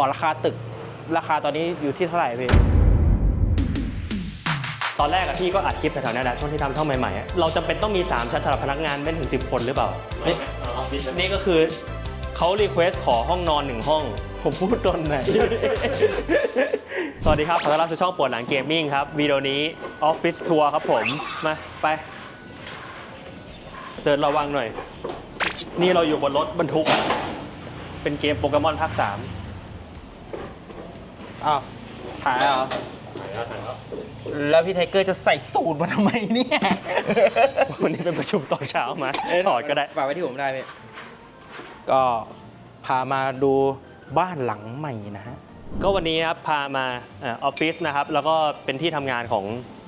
อราคาตึกราคาตอนนี้อยู่ที่เท่าไหร่พี่ ตอนแรกอะพี่ก็อัดคลิปแถวๆนั้นแหละช่วงที่ทำช่องใหม่ๆอะเราจำเป็นต้องมี 3 ชั้นสำหรับพนักงานไม่ถึง 10 คนหรือเปล่า นี่นี่ก็คือเขารีเควสขอห้องนอนหนึ่งห้อง ผมพูดตอนไหน สวัสดีครับขอต้อนรับสู่ช่องปวดหลังเกมมิ่งครับวิดีโอนี้ออฟฟิศทัวร์ครับผม มาไปเดินระวังหน่อย นี่เราอยู่บนรถบรรทุกอะเป็นเกมโปเกมอนภาคสาม อ้าวถ่ายเหรอ แล้วพี่ไทเกอร์จะใส่สูตรมาทำไมเนี่ย วันนี้เป็นประชุมตอนเช้ามาถอดก็ได้ ฝากไว้ที่ผมได้พี่ก็พามาดูบ้านหลังใหม่นะฮะ ก็วันนี้ครับพามาเออออฟฟิศนะครับ แล้วก็เป็นที่ทำงานของ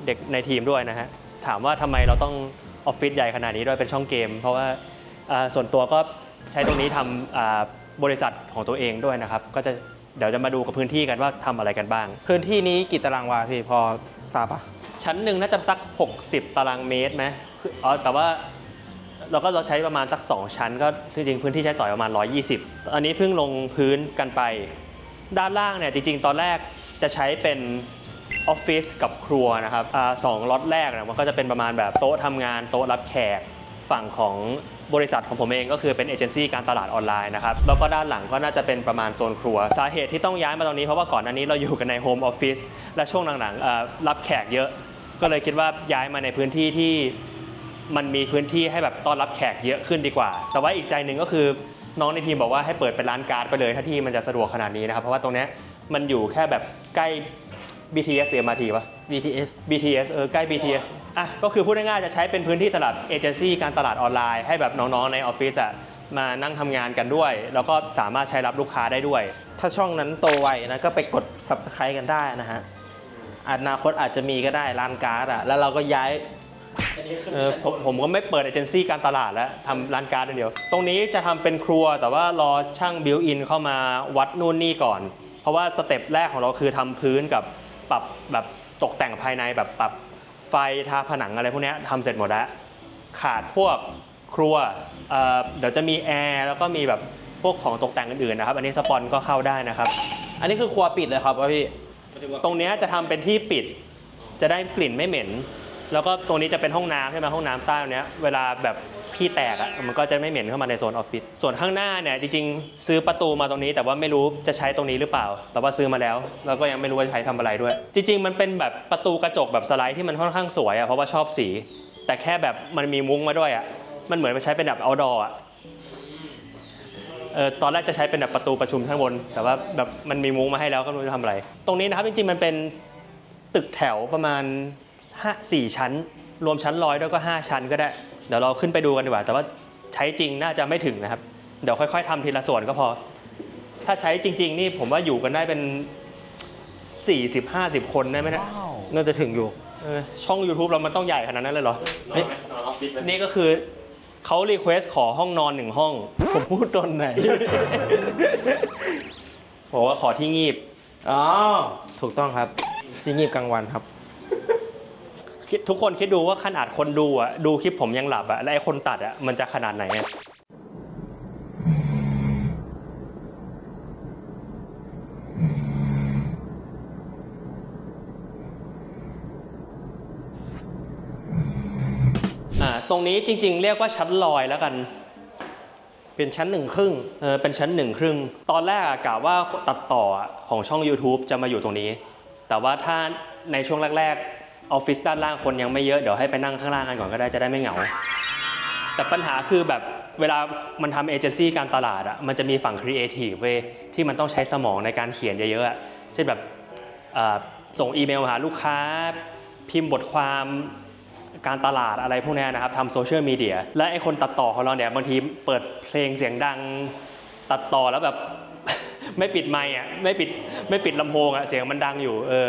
เด็กในทีมด้วยนะฮะ ถามว่าทำไมเราต้องออฟฟิศใหญ่ขนาดนี้ด้วยเป็นช่องเกม เพราะว่าอ่าส่วนตัวก็ใช้ตรงนี้ทำอ่าบริษัทของตัวเองด้วยนะครับ ก็จะ เดี๋ยวจะมาดูกับพื้นที่กันว่าทำอะไรกันบ้าง พื้นที่นี้กี่ตารางวาพี่พอทราบปะชั้นหนึ่งน่าจะสัก 60 ตารางเมตรไหมคืออ๋อแต่ว่าเราก็เราใช้ประมาณสัก 2 ชั้น ก็จริงๆพื้นที่ใช้สอยประมาณ 120 อันนี้เพิ่งลงพื้นกันไป ด้านล่างเนี่ยจริง ๆ ตอนแรกจะใช้เป็นออฟฟิศกับครัวนะครับอาสองล็อตแรกเนี่ยมันก็จะเป็นประมาณแบบโต๊ะทำงานโต๊ะรับแขกฝั่งของ บริษัทของผมเองก็คือเป็นเอเจนซี่การตลาดออนไลน์นะครับ แล้วก็ด้านหลังก็น่าจะเป็นประมาณโซนครัว สาเหตุที่ต้องย้ายมาตรงนี้เพราะว่าก่อนอันนี้เราอยู่กันในโฮมออฟฟิศและช่วงหลังๆรับแขกเยอะ ก็เลยคิดว่าย้ายมาในพื้นที่ที่มันมีพื้นที่ให้แบบต้อนรับแขกเยอะขึ้นดีกว่า แต่ว่าอีกใจหนึ่งก็คือน้องในทีมบอกว่าให้เปิดเป็นร้านการ์ดไปเลยถ้าที่มันจะสะดวกขนาดนี้นะครับ เพราะว่าตรงนี้มันอยู่แค่แบบใกล้ BTS หรือ MRT ปะ BTS BTS เออใกล้ BTS อะก็คือพูดง่ายๆจะใช้เป็นพื้นที่สำหรับเอเจนซี่การตลาดออนไลน์ให้แบบน้องๆในออฟฟิศอะมานั่งทำงานกันด้วย แล้วก็สามารถใช้รับลูกค้าได้ด้วย ถ้าช่องนั้นโตไวนะก็ไปกด subscribe กันได้นะฮะอนาคตอาจจะมีก็ได้ร้านการ์ดอะแล้วเราก็ย้ายเออผมผมก็ไม่เปิดเอเจนซี่การตลาดแล้วทำร้านการ์ดอย่างเดียว ตรงนี้จะทำเป็นครัวแต่ว่ารอช่างบิวอินเข้ามาวัดนู่นนี่ก่อน เพราะว่าสเต็ปแรกของเราคือทำพื้นกับ ปรับแบบตกแต่งภายในแบบปรับไฟทาผนังอะไรพวกนี้ทำเสร็จหมดแล้ว ขาดพวกครัวเเดี๋ยวจะมีแอร์แล้วก็มีแบบพวกของตกแต่งอื่นๆนะครับ อันนี้สปอนก็เข้าได้นะครับ อันนี้คือครัวปิดเลยครับพี่ ตรงนี้จะทำเป็นที่ปิด จะได้กลิ่นไม่เหม็น แล้วก็ตรงนี้จะเป็นห้องน้ำใช่ไหมห้องน้ำใต้ตรงเนี้ยเวลาแบบขี้แตกอะมันก็จะไม่เหม็นเข้ามาในโซนออฟฟิศส่วนข้างหน้าเนี่ยจริงๆ ซื้อประตูมาตรงนี้ แต่ว่าไม่รู้จะใช้ตรงนี้หรือเปล่า แต่ว่าซื้อมาแล้ว แล้วก็ยังไม่รู้ว่าจะใช้ทำอะไรด้วย จริง ๆ มันเป็นแบบประตูกระจกแบบสไลด์ที่มันค่อนข้างสวยอะเพราะว่าชอบสี แต่แค่แบบมันมีมุ้งมาด้วยอะมันเหมือนมันใช้เป็นแบบ outdoor อะเออตอนแรกจะใช้เป็นแบบประตูประชุมข้างบน แต่ว่าแบบมันมีมุ้งมาให้แล้วก็ไม่รู้จะทำอะไร ตรงนี้นะครับจริงๆมันเป็นตึกแถวประมาณ 5 4ชั้น รวมชั้นลอยด้วยก็ 5 ชั้นก็ได้ เดี๋ยวเราขึ้นไปดูกันดีกว่า แต่ว่าใช้จริงน่าจะไม่ถึงนะครับ เดี๋ยวค่อย ๆทำทีละส่วนก็พอ ถ้าใช้จริง ๆ นี่ผมว่าอยู่กันได้เป็น 40-50 คนได้ไหมเนะน่าจะถึงอยู่เออช่อง YouTube เรามันต้องใหญ่ขนาดนั้นเลยเหรอนี่นี่ก็คือเขารีเควสขอห้องนอนหนึ่งห้อง ผมพูดตอนไหนบอกว่าขอที่งีบ อ๋อ ถูกต้องครับซีงีบกลางวันครับ คิดทุกคนคิดดูว่าขนาดคนดูอะดูคลิปผมยังหลับอะและไอ้คนตัดอะมันจะขนาดไหนอะตรงนี้จริงๆ เรียกว่าชั้นลอยแล้วกัน เป็นชั้นหนึ่งครึ่งเออเป็นชั้นหนึ่งครึ่ง ตอนแรกกะว่าตัดต่อของช่อง YouTube จะมาอยู่ตรงนี้ แต่ว่าถ้าในช่วงแรก ๆ ออฟฟิศด้านล่างคนยังไม่เยอะเดี๋ยวให้ไปนั่งข้างล่างกันก่อนก็ได้จะได้ไม่เหงา แต่ปัญหาคือแบบเวลามันทำเอเจนซี่การตลาดอะมันจะมีฝั่งครีเอทีฟเว้ยที่มันต้องใช้สมองในการเขียนเยอะๆอะเช่นแบบส่งอีเมลหาลูกค้า พิมพ์บทความการตลาดอะไรพวกนี้นะครับทำโซเชียลมีเดียและไอคนตัดต่อของเราเนี่ยบางทีเปิดเพลงเสียงดังตัดต่อแล้วแบบ ไม่ปิดไมค์อะไม่ปิดไม่ปิดลำโพงอะเสียงมันดังอยู่เออ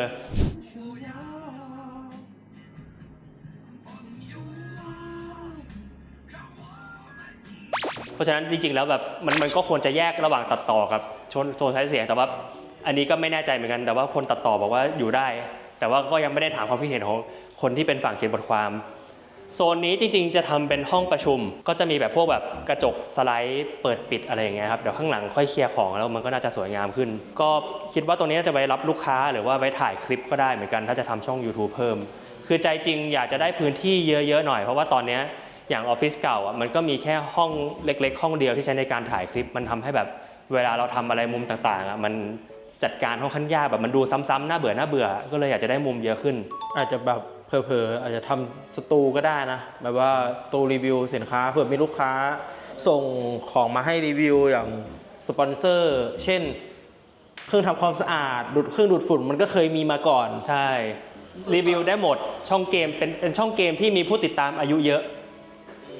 ราะฉะนั้นจริงๆแล้วแบบมันมันก็ควรจะแยกระหว่างตัดต่อกับชนโซนใช้เสียงแต่ว่าอันนี้ก็ไม่แน่ใจเหมือนกัน แต่ว่าคนตัดต่อบอกว่าอยู่ได้ แต่ว่าก็ยังไม่ได้ถามความคิดเห็นของคนที่เป็นฝั่งเขียนบทความโซนนี้จริงๆ จะทำเป็นห้องประชุม ก็จะมีแบบพวกแบบกระจกสไลด์เปิดปิดอะไรอย่างเงี้ยครับเดี๋ยวข้างหลังค่อยเคลียร์ของแล้วมันก็น่าจะสวยงามขึ้น ก็คิดว่าตรงนี้จะไว้รับลูกค้าหรือว่าไว้ถ่ายคลิปก็ได้เหมือนกัน ถ้าจะทำช่อง YouTube เพิ่ม คือใจจริงอยากจะได้พื้นที่เยอะๆหน่อยเพราะว่าตอนเนี้ย อย่างออฟฟิศเก่าอะมันก็มีแค่ห้องเล็ก ๆ ห้องเดียวที่ใช้ในการถ่ายคลิป มันทำให้แบบเวลาเราทำอะไรมุมต่างๆอะมันจัดการค่อนข้างยากแบบมันดูซ้ำๆน่าเบื่อน่าเบื่อ ก็เลยอยากจะได้มุมเยอะขึ้น อาจจะแบบเผลอๆอาจจะทำสตูก็ได้นะ แบบว่าสตูรีวิวสินค้าเผื่อมีลูกค้าส่งของมาให้รีวิวอย่างสปอนเซอร์ เช่น เครื่องทำความสะอาดดูดเครื่องดูดฝุ่นมันก็เคยมีมาก่อน ใช่ รีวิวได้หมดช่องเกมเป็นเป็นช่องเกมที่มีผู้ติดตามอายุเยอะ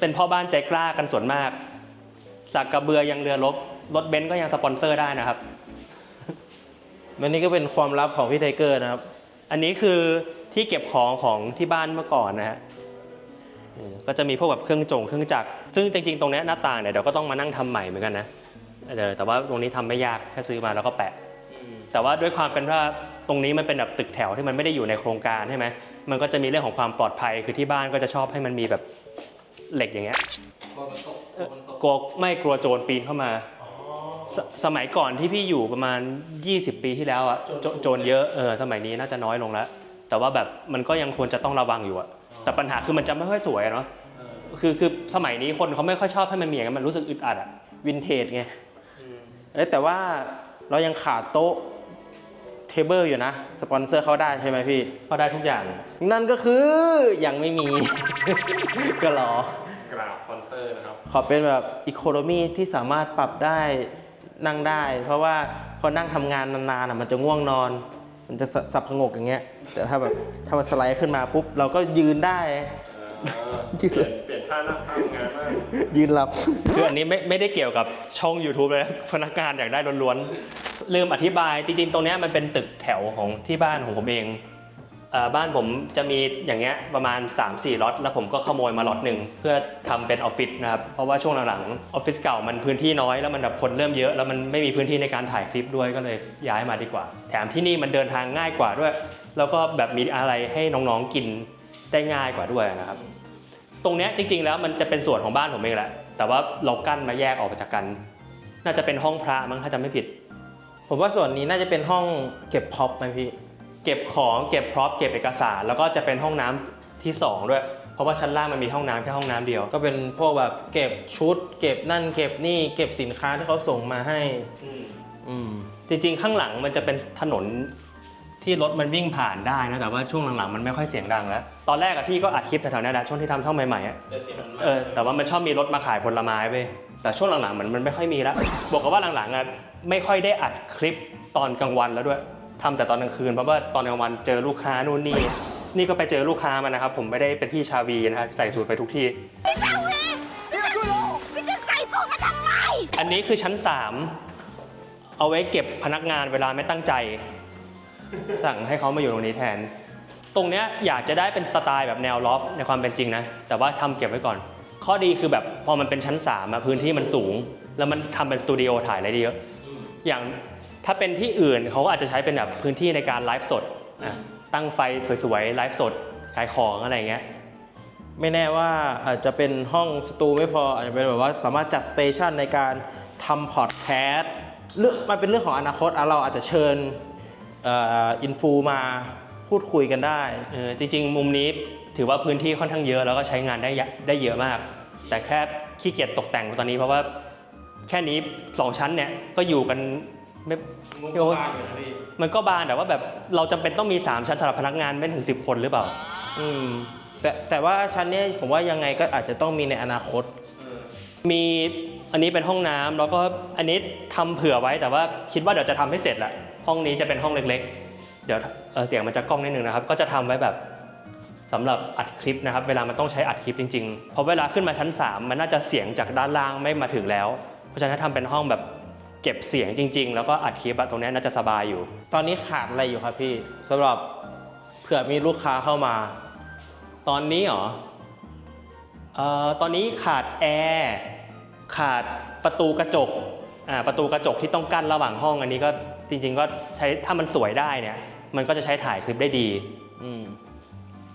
เป็นพ่อบ้านใจกล้ากันส่วนมาก สักกระเบือยังเรือรบรถเบนซ์ก็ยังสปอนเซอร์ได้นะครับ วันนี้ก็เป็นความลับของพี่ไทเกอร์นะครับ อันนี้คือที่เก็บของของที่บ้านเมื่อก่อนนะฮะเออก็จะมีพวกแบบเครื่องจงเครื่องจักร ซึ่งจริงๆ ตรงเนี้ยหน้าต่างเนี่ยเดี๋ยวก็ต้องมานั่งทำใหม่เหมือนกันนะเออแต่ว่าตรงนี้ทำไม่ยากแค่ซื้อมาแล้วก็แปะ แต่ว่าด้วยความเป็นว่าตรงนี้มันเป็นแบบตึกแถวที่มันไม่ได้อยู่ในโครงการใช่ไหมมันก็จะมีเรื่องของความปลอดภัย คือที่บ้านก็จะชอบให้มันมีแบบ เหล็กอย่างเงี้ยเออกลัวไม่กลัวโจรปีนเข้ามาสสมัยก่อนที่พี่อยู่ประมาณ 20 ปีที่แล้วอะโจโจรเยอะเออสมัยนี้น่าจะน้อยลงแล้ว แต่ว่าแบบมันก็ยังควรจะต้องระวังอยู่อะแต่ปัญหาคือมันจะไม่ค่อยสวยอะเนาะคือคือสมัยนี้คนเขาไม่ค่อยชอบให้มันมีอย่างนั้นมันรู้สึกอึดอัดอะวินเทจไงเอ้ยแต่ว่าเรายังขาดโต๊ะ เทเบิลอยู่นะ สปอนเซอร์เขาได้ใช่ไหมพี่ ก็ได้ทุกอย่าง นั่นก็คือยังไม่มี ก็รอกราบสปอนเซอร์นะครับ ขอเป็นแบบอีโคโนมีที่สามารถปรับได้นั่งได้ เพราะว่าพอนั่งทำงานนานๆอะมันจะง่วงนอน มันจะสสับพงกอย่างเงี้ยแต่ถ้าแบบถ้ามันสไลด์ขึ้นมาปุ๊บเราก็ยืนได้ยืนเปลี่ยนเปลี่ยน ท่านั่งท่าทำงานมากยืนหลับ คืออันนี้ไม่ไม่ได้เกี่ยวกับช่อง YouTube เลยนะพนักงานอยากได้ล้วนๆ ลืมอธิบายจริงๆ ตรงเนี้ยมันเป็นตึกแถวของที่บ้านของผมเองเอ่อบ้านผมจะมีอย่างเงี้ยประมาณ 3-4ล็อตแล้วผมก็ขโมยมาล็อตหนึ่งเพื่อทำเป็นออฟฟิศนะครับ เพราะว่าช่วงหลังๆออฟฟิศเก่ามันพื้นที่น้อยแล้วมันแบบคนเริ่มเยอะแล้วมันไม่มีพื้นที่ในการถ่ายคลิปด้วยก็เลยย้ายมาดีกว่า แถมที่นี่มันเดินทางง่ายกว่าด้วย แล้วก็แบบมีอะไรให้น้องๆกินได้ง่ายกว่าด้วยนะครับ ตรงเนี้ยจริง ๆ แล้วมันจะเป็นส่วนของบ้านผมเองแหละ แต่ว่าเรากั้นมาแยกออกจากกัน น่าจะเป็นห้องพระมั้งถ้าจำไม่ผิด ผมว่าส่วนนี้น่าจะเป็นห้องเก็บพ็อปไหมพี่ เก็บของเก็บพร็อพเก็บเอกสาร แล้วก็จะเป็นห้องน้ำที่สองด้วย เพราะว่าชั้นล่างมันมีห้องน้ำแค่ห้องน้ำเดียว ก็เป็นพวกแบบเก็บชุด เก็บนั่นเก็บนี่เก็บสินค้าที่เขาส่งมาให้ อืมจริงๆ ข้างหลังมันจะเป็นถนน ที่รถมันวิ่งผ่านได้นะแต่ว่าช่วงหลังๆมันไม่ค่อยเสียงดังแล้วตอนแรกอะพี่ก็อัดคลิปแถวๆนั้นนะช่วงที่ทำช่องใหม่ๆอะเออแต่ว่ามันชอบมีรถมาขายผลไม้ไปแต่ช่วงหลังๆมันมันไม่ค่อยมีแล้วบอกกับว่าหลังๆอะไม่ค่อยได้อัดคลิปตอนกลางวันแล้วด้วยทำแต่ตอนกลางคืนเพราะว่าตอนกลางวันเจอลูกค้านู่นนี่นี่ก็ไปเจอลูกค้ามานะครับผมไม่ได้เป็นพี่ชาวีนะครับใส่สูตรไปทุกที่ พี่จะใส่สูทมาทำไม อันนี้คือชั้น 3 เอาไว้เก็บพนักงานเวลาไม่ตั้งใจ สั่งให้เขามาอยู่ตรงนี้แทน ตรงเนี้ยอยากจะได้เป็นสไตล์แบบแนวลอฟในความเป็นจริงนะ แต่ว่าทำเก็บไว้ก่อน ข้อดีคือแบบพอมันเป็นชั้น3อะพื้นที่มันสูง แล้วมันทำเป็นสตูดิโอถ่ายอะไรได้เยอะ อย่างถ้าเป็นที่อื่นเขาก็อาจจะใช้เป็นแบบพื้นที่ในการไลฟ์สด ตั้งไฟสวยๆไลฟ์สดขายของอะไรเงี้ยไม่แน่ว่าอาจจะเป็นห้องสตูไม่พออาจจะเป็นแบบว่าสามารถจัดสเตชันในการทำพอดแคสต์เรื่อมันเป็นเรื่องของอนาคตเราอาจจะเชิญ อ่ออินฟูมาพูดคุยกันได้เออจริง ๆ มุมนี้ถือว่าพื้นที่ค่อนข้างเยอะแล้วก็ใช้งานได้ยะได้เยอะมาก แต่แค่ขี้เกียจตกแต่งตอนนี้เพราะว่าแค่นี้สองชั้นเนี่ยก็อยู่กันไม่โอ้ยมันก็บานแต่ว่าแบบเราจำเป็นต้องมี 3 ชั้นสำหรับพนักงานไม่ถึง 10 คนหรือเปล่า อืมแต่แต่ว่าชั้นเนี้ยผมว่ายังไงก็อาจจะต้องมีในอนาคต มีอันนี้เป็นห้องน้ำแล้วก็อันนี้ทำเผื่อไว้แต่ว่าคิดว่าเดี๋ยวจะทำให้เสร็จแหละ ห้องนี้จะเป็นห้องเล็กๆ เดี๋ยวเเสียงมันจะกล้องนิดนึงนะครับ ก็จะทำไว้แบบสำหรับอัดคลิปนะครับ เวลามันต้องใช้อัดคลิปจริงๆ เพราะเวลาขึ้นมาชั้น 3 มันน่าจะเสียงจากด้านล่างไม่มาถึงแล้ว เพราะฉะนั้นถ้าทำเป็นห้องแบบเก็บเสียงจริง ๆ แล้วก็อัดคลิปตรงนี้น่าจะสบายอยู่ ตอนนี้ขาดอะไรอยู่ครับพี่สำหรับเผื่อมีลูกค้าเข้ามา ตอนนี้เหรอออตอนนี้ขาดแอร์ขาดประตูกระจกประตูกระจกที่ต้องกั้นระหว่างห้องอันนี้ก็ จริง ๆ ก็ใช้ถ้ามันสวยได้เนี่ย มันก็จะใช้ถ่ายคลิปได้ดี อืม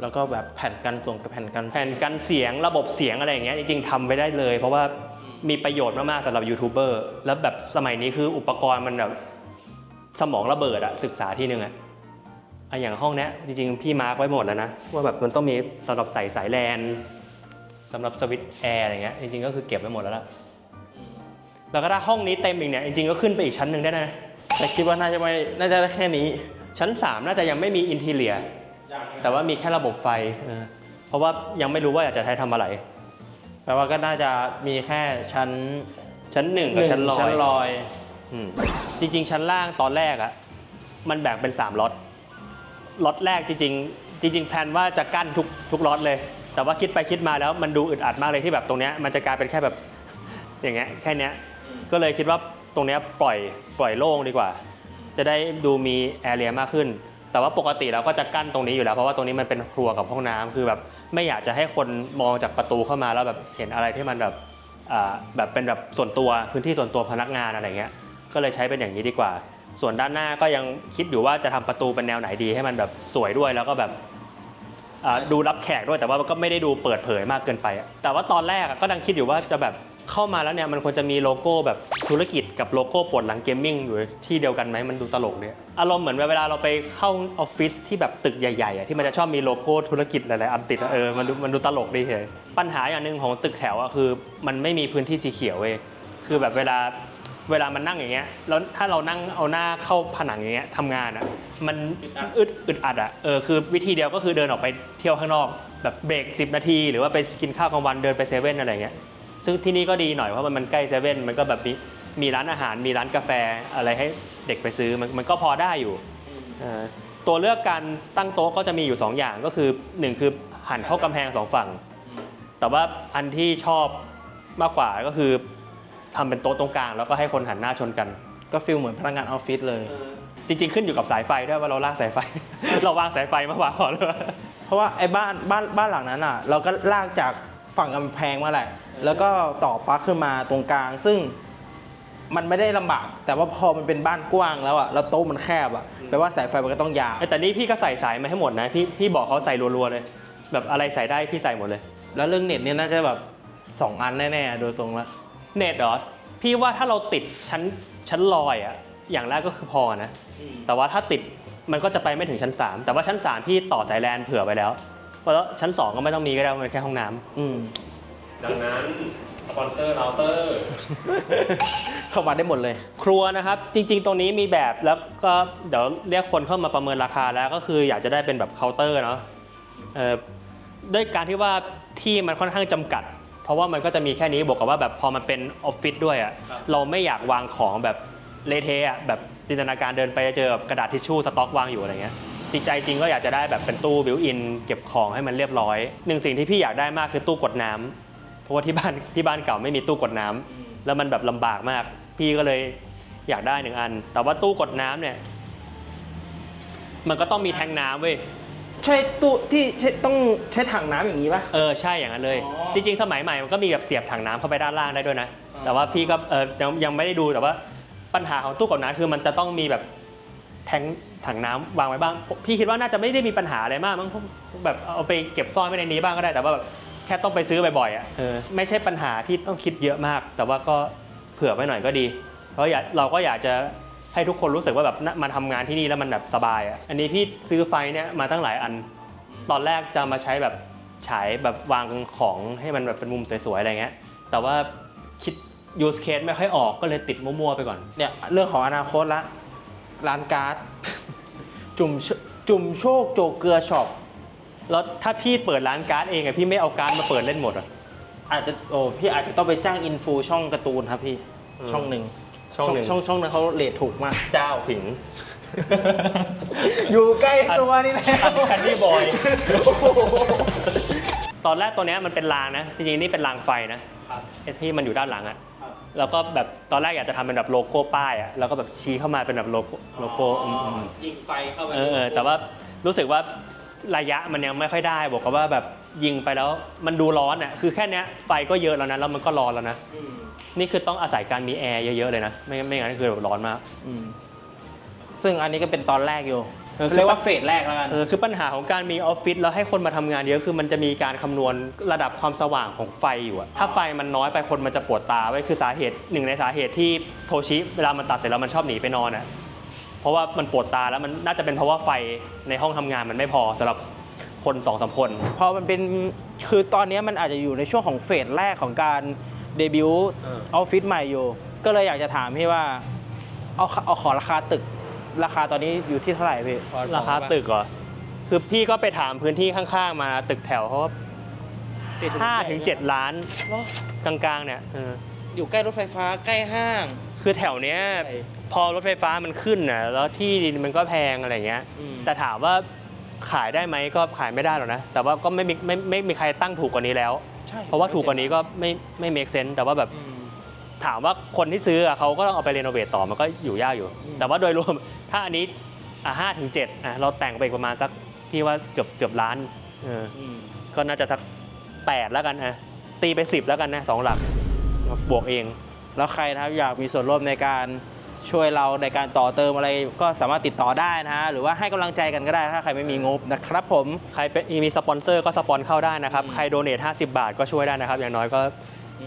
แล้วก็แบบแผ่นกันส่งกับแผ่นกันแผ่นกันเสียงระบบเสียงอะไรอย่างเงี้ยจริง ๆทำไปได้เลย เพราะว่ามีประโยชน์มากๆสำหรับยูทูบเบอร์แล้วแบบสมัยนี้คืออุปกรณ์มันแบบสมองระเบิดอะศึกษาที่หนึ่งอะอะอย่างห้องเนี้ยจริงๆ พี่มาร์กไว้หมดแล้วนะว่าแบบมันต้องมีสำหรับใส่สายแลนสำหรับสวิตช์แอร์อะไรเงี้ยจริงๆก็คือเก็บไว้หมดแล้วล่ะแล้วก็ถ้าห้องนี้เต็มอีกเนี่ยจริงๆก็ขึ้นไปอีกชั้นหนึ่งได้นะ แต่คิดว่าน่าจะไม่น่าจะได้แค่นี้ ชั้น 3 น่าจะยังไม่มีอินทีเลีย แต่ว่ามีแค่ระบบไฟเออเพราะว่ายังไม่รู้ว่าอยากจะใช้ทำอะไรแปลว่าก็น่าจะมีแค่ชั้นชั้นหนึ่งกับชั้นลอยชั้นลอยอืมจริง ๆ ชั้นล่างตอนแรกอะมันแบ่งเป็น3ล็อตล็อตแรกจริงๆ จริง ๆแพลนว่าจะกั้นทุกทุกล็อตเลย แต่ว่าคิดไปคิดมาแล้วมันดูอึดอัดมากเลยที่แบบตรงเนี้ยมันจะกลายเป็นแค่แบบอย่างเงี้ยแค่เนี้ยก็เลยคิดว่า ตรงนี้ปล่อยปล่อยโล่งดีกว่า จะได้ดูมีแอเรียมากขึ้น แต่ว่าปกติเราก็จะกั้นตรงนี้อยู่แล้ว เพราะว่าตรงนี้มันเป็นครัวกับห้องน้ำคือแบบไม่อยากจะให้คนมองจากประตูเข้ามาแล้วแบบเห็นอะไรที่มันแบบแบบเป็นแบบส่วนตัวพื้นที่ส่วนตัวพนักงานอะไรเงี้ย ก็เลยใช้เป็นอย่างนี้ดีกว่า ส่วนด้านหน้าก็ยังคิดอยู่ว่าจะทำประตูเป็นแนวไหนดีให้มันแบบสวยด้วยแล้วก็แบบดูรับแขกด้วยแต่ว่าก็ไม่ได้ดูเปิดเผยมากเกินไป แต่ว่าตอนแรกก็ดังคิดอยู่ว่าจะแบบ เข้ามาแล้วเนี่ยมันควรจะมีโลโก้แบบธุรกิจกับโลโก้ปวดหลังเกมมิ่งอยู่ที่เดียวกันไหมมันดูตลกเนี่ยอารมณ์เหมือนเวลาเราไปเข้าออฟฟิศที่แบบตึกใหญ่ๆอะที่มันจะชอบมีโลโก้ธุรกิจหลายๆอันติดเออมันดูมันดูตลกดีเฉยปัญหาอย่างหนึ่งของตึกแถวอะคือมันไม่มีพื้นที่สีเขียวเว้ยคือแบบเวลาเวลามันนั่งอย่างเงี้ยแล้วถ้าเรานั่งเอาหน้าเข้าผนังอย่างเงี้ยทำงานอะมันอึดอึดอัดอะเออคือวิธีเดียวก็คือเดินออกไปเที่ยวข้างนอก แบบเบรก10 นาที หรือว่าไปกินข้าวกลางวันเดินไปเซเว่นอะไรเงี้ย ซึ่งที่นี่ก็ดีหน่อยเพราะมันมันใกล้เซเว่นมันก็แบบมีมีร้านอาหารมีร้านกาแฟอะไรให้เด็กไปซื้อมันมันก็พอได้อยู่เออตัวเลือกการตั้งโต๊ะก็จะมีอยู่ 2 อย่างก็คือหนึ่งคือหันเข้ากำแพงสองฝั่ง แต่ว่าอันที่ชอบมากกว่าก็คือทำเป็นโต๊ะตรงกลาง แล้วก็ให้คนหันหน้าชนกัน ก็ฟิลเหมือนพนักงานออฟฟิศเลย จริง ๆ ขึ้นอยู่กับสายไฟด้วยว่าเราลากสายไฟ เราวางสายไฟมาวางก่อนเลยเพราะว่าไอ้บ้านบ้านบ้านหลังนั้นอะ เราก็ลากจาก ฝั่งกำแพงมาแหละ แล้วก็ต่อปลั๊กขึ้นมาตรงกลาง ซึ่งมันไม่ได้ลำบาก แต่ว่าพอมันเป็นบ้านกว้างแล้วอะแล้วโต๊ะมันแคบอะแปลว่าสายไฟมันก็ต้องยาวแต่นี่พี่ก็ใส่สายมาให้หมดนะ พี่พี่บอกเขาใส่รัวๆเลย แบบอะไรใส่ได้พี่ใส่หมดเลย แล้วเรื่องเน็ตเนี่ยน่าจะแบบสองอันแน่ๆโดยตรงแล้วเน็ตเหรอ พี่ว่าถ้าเราติดชั้นชั้นลอยอะอย่างแรกก็คือพอนะ แต่ว่าถ้าติดมันก็จะไปไม่ถึงชั้น 3 แต่ว่าชั้น 3 พี่ต่อสายแลนเผื่อไปแล้ว เพราะแล้วชั้น2ก็ไม่ต้องมีก็ได้มันแค่ห้องน้ำอืมดังนั้นสปอนเซอร์เราเตอร์ เข้ามาได้หมดเลย ครัวนะครับ จริง ๆ ตรงนี้มีแบบแล้วก็เดี๋ยวเรียกคนเข้ามาประเมินราคาแล้วก็คืออยากจะได้เป็นแบบเคาน์เตอร์เนาะเอ่อด้วยการที่ว่าที่มันค่อนข้างจำกัด เพราะว่ามันก็จะมีแค่นี้บวกกับว่าแบบพอมันเป็นออฟฟิศด้วยอะ่ะครับ เราไม่อยากวางของแบบเละเทะอะแบบจินตนาการเดินไปจะเจอแบบกระดาษทิชชู่สต็อกวางอยู่อะไรเงี้ย จริงใจจริงก็อยากจะได้แบบเป็นตู้บิวอิน เก็บของให้มันเรียบร้อยหนึ่งสิ่งที่พี่อยากได้มากคือตู้กดน้ำเพราะว่าที่บ้านที่บ้านเก่าไม่มีตู้กดน้ำแล้วมันแบบลำบากมาก พี่ก็เลยอยากได้หนึ่งอัน แต่ว่าตู้กดน้ำเนี่ย มันก็ต้องมีแทงน้ำเว้ยใช่ตู้ที่ใช้ต้องใช้ถังน้ำอย่างนี้ป่ะเออใช่อย่างนั้นเลยอ๋อจริงๆ สมัยใหม่มันก็มีแบบเสียบถังน้ำเข้าไปด้านล่างได้ด้วยนะอ๋อแต่ว่าพี่ก็เออยังยังไม่ได้ดูแต่ว่าปัญหาของตู้กดน้ำคือมันจะต้องมีแบบ แทงถังน้ำวางไว้บ้าง พี่คิดว่าน่าจะไม่ได้มีปัญหาอะไรมากมั้งแบบเอาไปเก็บซ่อนไว้ในนี้บ้างก็ได้แต่ว่าแบบแค่ต้องไปซื้อบ่อยๆอะเออไม่ใช่ปัญหาที่ต้องคิดเยอะมาก แต่ว่าก็เผื่อไว้หน่อยก็ดี เพราะอยากเราก็อยากจะให้ทุกคนรู้สึกว่าแบบมาทำงานที่นี่แล้วมันแบบสบายอะอันนี้พี่ซื้อไฟเนี่ยมาตั้งหลายอัน ตอนแรกจะมาใช้แบบฉายแบบวางของให้มันแบบเป็นมุมสวยๆอะไรเงี้ยแต่ว่าคิด use case ไม่ค่อยออกก็เลยติดมั่วๆไปก่อนเนี่ยเรื่องของอนาคตละ ร้านการ์ด จุ่มโชจุ่มโชคโจกเกลือช็อปแล้วถ้าพี่เปิดร้านการ์ดเองอะพี่ไม่เอาการ์ดมาเปิดเล่นหมดอะอาจจะโอ้พี่อาจจะต้องไปจ้างอินฟูช่องการ์ตูนครับพี่อืมช่องหนึ่งช่องหนึ่ง ช่องช่องนั้นเขาเลทถูกมาก เจ้าผิง อยู่ใกล้ตัวนี่แหละแคนดี้บอย ตอนแรกตัวเนี้ยมันเป็นรางนะ จริงๆนี่เป็นรางไฟนะไอ้ที่มันอยู่ด้านหลังอะ แล้วก็แบบตอนแรกอยากจะทำเป็นแบบโลโก้ป้ายอะแล้วก็แบบชี้เข้ามาเป็นแบบโลโก้โลโก้อืมๆยิงไฟเข้าไปเออเออแต่ว่ารู้สึกว่าระยะมันยังไม่ค่อยได้บอกกับว่าแบบยิงไปแล้วมันดูร้อนอะคือแค่เนี้ยไฟก็เยอะแล้วนะแล้วมันก็ร้อนแล้วนะอืมนี่คือต้องอาศัยการมีแอร์เยอะๆเลยนะไม่ไม่งั้นคือแบบร้อนมาก อืมซึ่งอันนี้ก็เป็นตอนแรกอยู่ เออคือเรียกว่าเฟสแรกแล้วกันเออคือปัญหาของการมีออฟฟิศแล้วให้คนมาทำงานเยอะคือมันจะมีการคำนวณระดับความสว่างของไฟอยู่อะถ้าไฟมันน้อยไปคนมันจะปวดตาไว้ยคือสาเหตุหนึ่งในสาเหตุที่โทชิเวลามันตัดเสร็จแล้วมันชอบหนีไปนอนอะเพราะว่ามันปวดตาแล้วมันน่าจะเป็นเพราะว่าไฟในห้องทำงานมันไม่พอสำหรับคนสองสามคน พอมันเป็นคือตอนนี้มันอาจจะอยู่ในช่วงของเฟสแรกของการเดบิวต์เออ ออฟฟิศใหม่อยู่ ก็เลยอยากจะถามพี่ว่าเอาเอาขอราคาตึก ราคาตอนนี้อยู่ที่เท่าไหร่พี่พอราคาตึกเหรอ คือพี่ก็ไปถามพื้นที่ข้างๆ มาตึกแถวเขาว่าติดห้าถึงเจ็ดล้านเหรอกลางๆเนี่ยเอออยู่ใกล้รถไฟฟ้าใกล้ห้าง คือแถวเนี้ยใช่พอรถไฟฟ้ามันขึ้นน่ะแล้วที่ดินมันก็แพงอะไรเงี้ย อืม แต่ถามว่าขายได้ไหมก็ขายไม่ได้หรอกนะ แต่ว่าก็ไม่มีไม่ไม่ไม่มีใครตั้งถูกกว่านี้แล้ว ใช่เพราะว่าถูกกว่านี้ก็ไม่ไม่ make sense แต่ว่าแบบ อืม ถามว่าคนที่ซื้ออะเขาก็ต้องเอาไปรีโนเวทต่อมันก็อยู่ยากอยู่ อืม แต่ว่าโดยรวม ถ้าอันนี้อะห้าถึงเจ็ดอะเราแต่งไปอีกประมาณสักพี่ว่าเกือบเกือบล้านเอออืมก็น่าจะสักแปดแล้วกันอะตีไปสิบแล้วกันนะสองหลักบวกเอง แล้วใครนะครับอยากมีส่วนร่วมในการช่วยเราในการต่อเติมอะไรก็สามารถติดต่อได้นะฮะหรือว่าให้กำลังใจกันก็ได้ถ้าใครไม่มีงบนะครับผม ใครเป็นมีสปอนเซอร์ก็สปอนเข้าได้นะครับอืมใครโดเนท50 บาทก็ช่วยได้นะครับ อย่างน้อยก็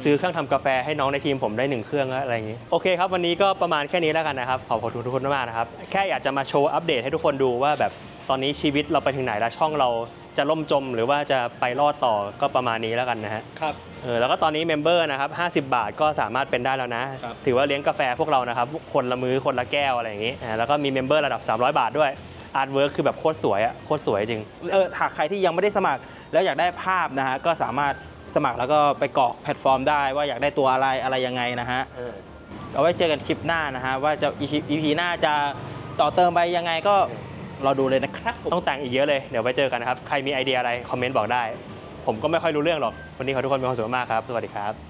ซื้อเครื่องทำกาแฟให้น้องในทีมผมได้หนึ่งเครื่องอะไรอย่างนี้โอเคครับวันนี้ก็ประมาณแค่นี้แล้วกันนะครับขอบคุณทุกคนมากๆนะครับแค่อยากจะมาโชว์อัปเดตให้ทุกคนดูว่าแบบตอนนี้ชีวิตเราไปถึงไหนแล้วช่องเราจะล่มจมหรือว่าจะไปรอดต่อก็ประมาณนี้แล้วกันนะฮะครับเออแล้วก็ตอนนี้เมมเบอร์นะครับ50 บาทก็สามารถเป็นได้แล้วนะครับถือว่าเลี้ยงกาแฟพวกเรานะครับคนละมือคนละแก้วอะไรอย่างนี้อ่าแล้วก็มีเมมเบอร์ระดับ 300 บาทด้วยอาร์ตเวิร์คคือแบบโคตรสวยอะโคตรสวยจริงเออหากใครที่ยังไม่ได้สมัคร แล้วอยากได้ภาพนะฮะก็สามารถ สมัครแล้วก็ไปกรอกแพลตฟอร์มได้ว่าอยากได้ตัวอะไรอะไรยังไงนะฮะ เอาไว้เจอกันคลิปหน้านะฮะ ว่าจะ EP หน้าจะต่อเติมไปยังไงก็รอดูเลยนะครับผมต้องแต่งอีกเยอะเลย เดี๋ยวไปเจอกันนะครับ ใครมีไอเดียอะไร คอมเมนต์บอกได้ ผมก็ไม่ค่อยรู้เรื่องหรอก วันนี้ขอทุกคนมีความสุขมากครับ สวัสดีครับ